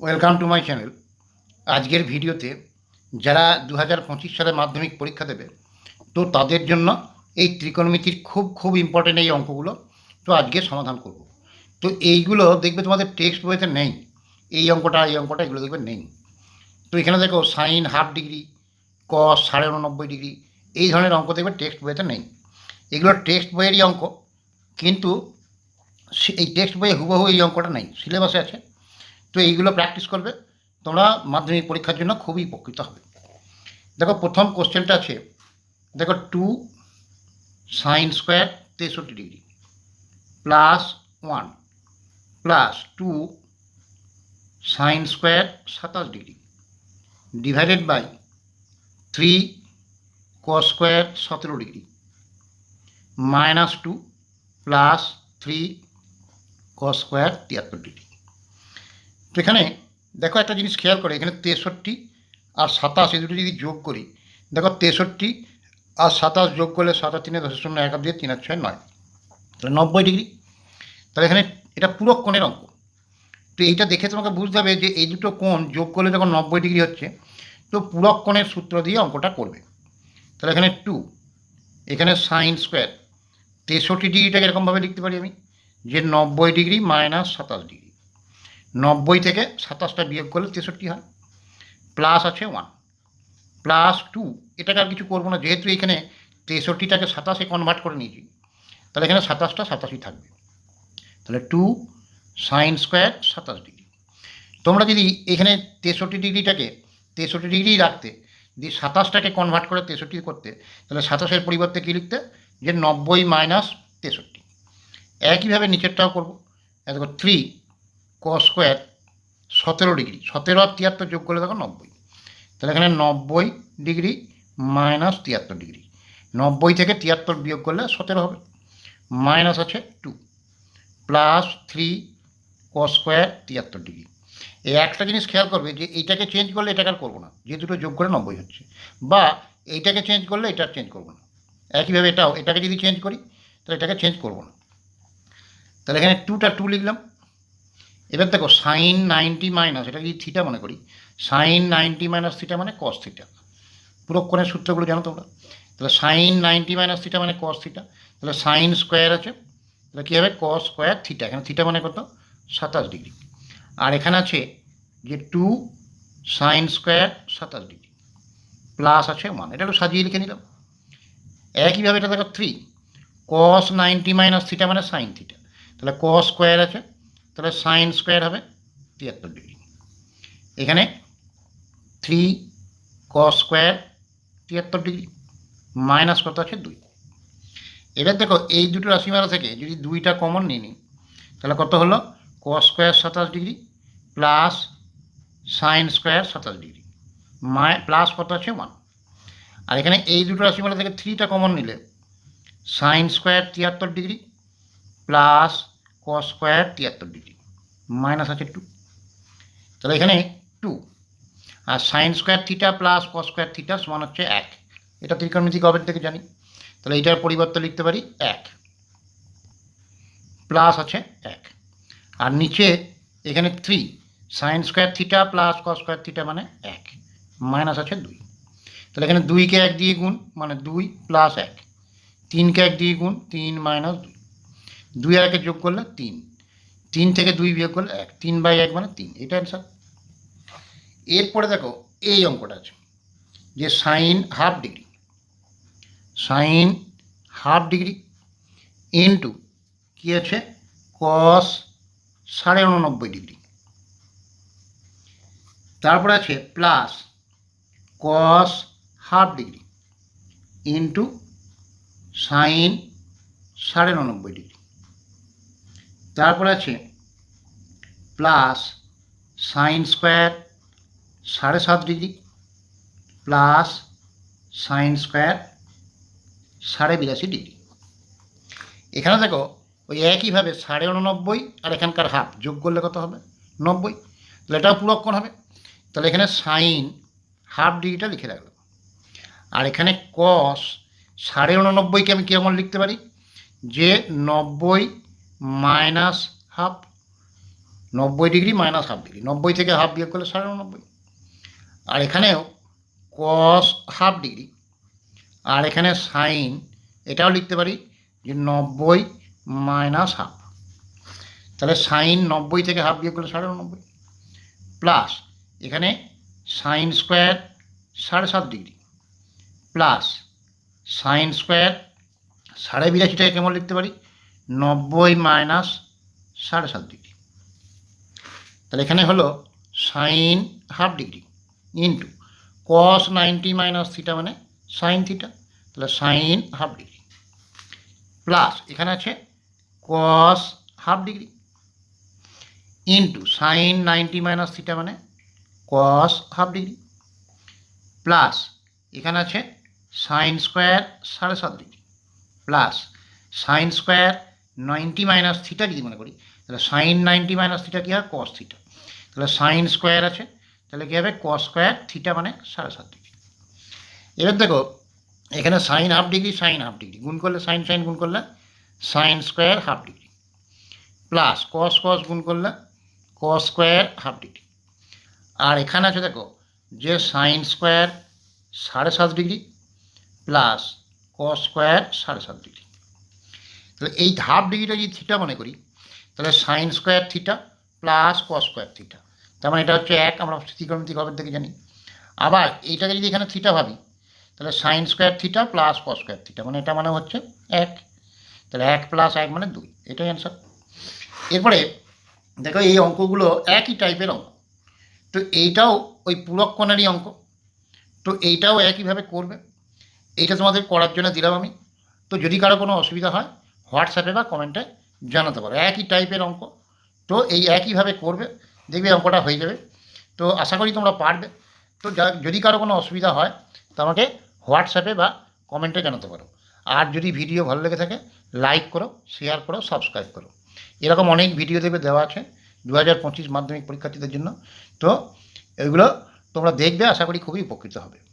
Welcome to my channel আজকের ভিডিওতে যারা দু হাজার পঁচিশ সালে মাধ্যমিক পরীক্ষা দেবে, তো তাদের জন্য এই ত্রিকোণমিতির খুব খুব ইম্পর্টেন্ট এই অঙ্কগুলো, তো আজকে সমাধান করব। তো এইগুলো দেখবে তোমাদের টেক্সট বইতে নেই। এই অঙ্কটা এই অঙ্কটা, এগুলো দেখবে নেই। তো এখানে দেখো সাইন হাফ ডিগ্রি কস সাড়ে উননব্বই ডিগ্রি এই ধরনের অঙ্ক দেখবে টেক্সট বইতে নেই। এগুলো টেক্সট বইয়েরই অঙ্ক, কিন্তু এই টেক্সট বইয়ে হুবহু এই অঙ্কটা নেই। সিলেবাসে আছে। তো এইগুলো প্র্যাকটিস করবে। তোমরা মাধ্যমিক পরীক্ষার জন্য খুবই উপকৃত হবে। দেখো, প্রথম কোশ্চেনটা আছে, দেখো টু সাইন স্কোয়ার তেষট্টি degree plus one plus two sine square সাতাশ degree divided by three cos square সতেরো degree minus two plus three cos square তিয়াত্তর ডিগ্রি তো এখানে দেখো একটা জিনিস খেয়াল করে, এখানে তেষট্টি আর সাতাশ, এই দুটো যদি যোগ করি, দেখো তেষট্টি আর সাতাশ যোগ করলে সাতাশ তিনে দশের শূন্য এক দিয়ে তিন আর ছয় নয়। তাহলে নব্বই ডিগ্রি। তাহলে এখানে এটা পুরো কোণের অঙ্ক। তো এইটা দেখে তোমাকে বুঝতে হবে যে এই দুটো কোণ যোগ করলে যখন নব্বই ডিগ্রি হচ্ছে, তো পুরক কোণের সূত্র দিয়ে অঙ্কটা করবে। তাহলে এখানে টু এখানে সাইন স্কোয়ার তেষট্টি ডিগ্রিটাকে এরকমভাবে লিখতে পারি আমি, যে নব্বই ডিগ্রি মাইনাস সাতাশ ডিগ্রি। নব্বই থেকে সাতাশটা বিয়োগ করলে তেষট্টি হয়। প্লাস আছে ওয়ান প্লাস টু এটাকে আর কিছু করব না, যেহেতু এখানে তেষট্টিটাকে সাতাশে কনভার্ট করে নিয়েছি, তাহলে এখানে সাতাশটা সাতাশই থাকবে। তাহলে টু সাইন স্কোয়ার সাতাশ ডিগ্রি তোমরা যদি এখানে তেষট্টি ডিগ্রিটাকে তেষট্টি ডিগ্রি রাখতে দিয়ে সাতাশটাকে কনভার্ট করে তেষট্টি করতে, তাহলে সাতাশের পরিবর্তে কী লিখতে? যে নব্বই মাইনাস তেষট্টি। একইভাবে নিচেরটাও করব। দেখো থ্রি কস স্কোয়ার সতেরো ডিগ্রি। সতেরো আর তিয়াত্তর যোগ করলে দেখো নব্বই। তাহলে এখানে নব্বই ডিগ্রি মাইনাস তিয়াত্তর ডিগ্রি। নব্বই থেকে তিয়াত্তর বিয়োগ করলে সতেরো হবে। মাইনাস আছে two. Plus three cos square তিয়াত্তর ডিগ্রি। এই একটা জিনিস খেয়াল করবে যে এইটাকে চেঞ্জ করলে এটাকে আর করব না। যে দুটো যোগ করে নব্বই হচ্ছে। বা এইটাকে চেঞ্জ করলে এটা চেঞ্জ করব না। একইভাবে এটাও, এটাকে যদি চেঞ্জ করি, তাহলে এটাকে চেঞ্জ করব না। তাহলে এখানে টুটা টু লিখলাম। এবার দেখো সাইন নাইনটি মাইনাস এটা যদি থিটা মনে করি সাইন নাইনটি মাইনাস থিটা মানে কস থিটা পুরো কোণের সূত্রগুলো জানো তোমরা? তাহলে সাইন নাইনটি মাইনাস থিটা মানে কস থিটা তাহলে সাইন স্কোয়ার আছে, তাহলে কী হবে? কস স্কোয়ার থিটা এখানে থিটা মানে কত? সাতাশ ডিগ্রি আর এখানে আছে যে টু সাইন স্কোয়ার সাতাশ ডিগ্রি প্লাস আছে ওয়ান এটা একটু সাজিয়ে লিখে নিলাম। একইভাবে এটা দেখো three cos ninety minus theta মানে সাইন থিটা তাহলে কস স্কোয়ার আছে তাহলে সাইন স্কোয়ার হবে তিয়াত্তর ডিগ্রি এখানে থ্রি কস স্কোয়ার তিয়াত্তর ডিগ্রি মাইনাস কত আছে দুই। এবার দেখো এই দুটো রাশিমালা থেকে যদি দুইটা কমন নিয়ে নিই, তাহলে কত হলো? কস স্কোয়ার সাতাশ ডিগ্রি প্লাস সাইন স্কোয়ার সাতাশ ডিগ্রি মাই প্লাস কত আছে? ওয়ান আর এখানে এই দুটো রাশিমালা থেকে থ্রিটা কমন নিলে সাইন স্কোয়ার তিয়াত্তর ডিগ্রি প্লাস কস স্কোয়ার তিয়াত্তর ডিগ্রি। মাইনাস আছে টু তাহলে এখানে টু আর sine square theta plus cos square theta সমান হচ্ছে এক। এটা ত্রিকোণমিতি গবের থেকে জানি। তাহলে এটার পরিবর্তে লিখতে পারি এক। প্লাস আছে এক। আর নিচে এখানে three sine square theta plus cos square theta মানে এক। মাইনাস আছে দুই। তাহলে এখানে দুইকে এক দিয়ে গুণ মানে দুই প্লাস এক। তিনকে এক দিয়ে গুণ তিন মাইনাস দুই। দুই আর একে যোগ করলে তিন। তিন থেকে দুই বিয়োগ করলে এক। তিন বাই এক মানে তিন। এটা অ্যান্সার এরপরে দেখো, এই অঙ্কটা আছে। যে sine half degree sine half degree into কী আছে? কস সাড়ে উননব্বই ডিগ্রি তারপর আছে plus cos half degree into sine সাড়ে উননব্বই ডিগ্রি তারপর আছে প্লাস সাইন স্কোয়ার সাড়ে সাত ডিগ্রি প্লাস সাইন স্কোয়ার সাড়ে বিরাশি ডিগ্রি। এখানে দেখো, ওই একইভাবে সাড়ে উননব্বই আর এখানকার হাফ যোগ করলে কত হবে? নব্বই। তাহলে এটাও পুরক্ষণ হবে। তাহলে এখানে সাইন হাফ ডিগ্রিটা লিখে রাখলাম। আর এখানে কস সাড়ে উননব্বইকে আমি কেমন লিখতে পারি? যে নব্বই মাইনাস হাফ, নব্বই ডিগ্রি মাইনাস হাফ ডিগ্রি। নব্বই থেকে হাফ বিয়োগ করলে সাড়ে নব্বই। আর এখানেও কস হাফ ডিগ্রি। আর এখানে সাইন এটাও লিখতে পারি যে নব্বই মাইনাস হাফ। তাহলে সাইন নব্বই থেকে হাফ বিয়োগ করলে সাড়ে নব্বই। প্লাস এখানে সাইন স্কোয়ার সাড়ে সাত ডিগ্রি। প্লাস সাইন স্কোয়ার সাড়ে বিরাশিটাকে কেমন লিখতে পারি? নব্বই মাইনাস সাড়ে সাত ডিগ্রি। তাহলে এখানে হলো sine half degree into cos ninety minus theta মানে সাইন থিটা, তাহলে সাইন হাফ ডিগ্রি। প্লাস এখানে আছে cos half degree into sine ninety minus theta মানে কস হাফ ডিগ্রি। প্লাস এখানে আছে সাইন স্কোয়ার সাড়ে সাত degree. Plus sine square ninety minus theta যদি মনে করি, তাহলে সাইন নাইনটি মাইনাস থিটা কী হয়? Cos theta. তাহলে সাইন স্কোয়ার আছে, তাহলে কী হবে? কস স্কোয়ার থিটা মানে সাড়ে সাত ডিগ্রি। এবার দেখো, এখানে sine half degree, sine half degree. গুণ করলে সাইন সাইন গুণ করলে sine square half degree. Plus cos cos গুণ করলে কস স্কোয়ার হাফ ডিগ্রি। আর এখানে আছে দেখো, যে সাইন স্কোয়ার সাড়ে সাত ডিগ্রি, প্লাস কস স্কোয়ার সাড়ে সাত ডিগ্রি। তাহলে এই হাফ ডিগ্রিটা যদি থিটা মনে করি, তাহলে sine square theta plus cos square theta তার মানে এটা হচ্ছে এক, আমরা ত্রিকোণমিতিক ভাবের থেকে জানি। আবার এইটাকে যদি এখানে থিটা ভাবি, তাহলে sine square theta plus cos square theta মানে এটা মানে হচ্ছে এক। তাহলে এক প্লাস এক মানে দুই, এটাই অ্যান্সার এরপরে দেখো এই অঙ্কগুলো একই টাইপের অঙ্ক। তো এইটাও ওই পুরক্ষণেরই অঙ্ক। তো এইটাও একইভাবে করবে। এইটা তোমাদের করার জন্য দিলাম আমি। তো যদি কারও কোনো অসুবিধা হয় হোয়াটসঅ্যাপে বা কমেন্টে জানাতে পারো। একই টাইপের অঙ্ক। তো এই একইভাবে করবে, দেখবে অঙ্কটা হয়ে যাবে। তো আশা করি তোমরা পারবে। তো যদি কারও কোনো অসুবিধা হয়, তো আমাকে হোয়াটসঅ্যাপে বা কমেন্টে জানাতে পারো। আর যদি ভিডিও ভালো লেগে থাকে লাইক করো শেয়ার করো সাবস্ক্রাইব করো। এরকম অনেক ভিডিও দেবে দেওয়া আছে দু হাজার পঁচিশ মাধ্যমিক পরীক্ষার্থীদের জন্য। তো এগুলো তোমরা দেখবে, আশা করি খুবই উপকৃত হবে।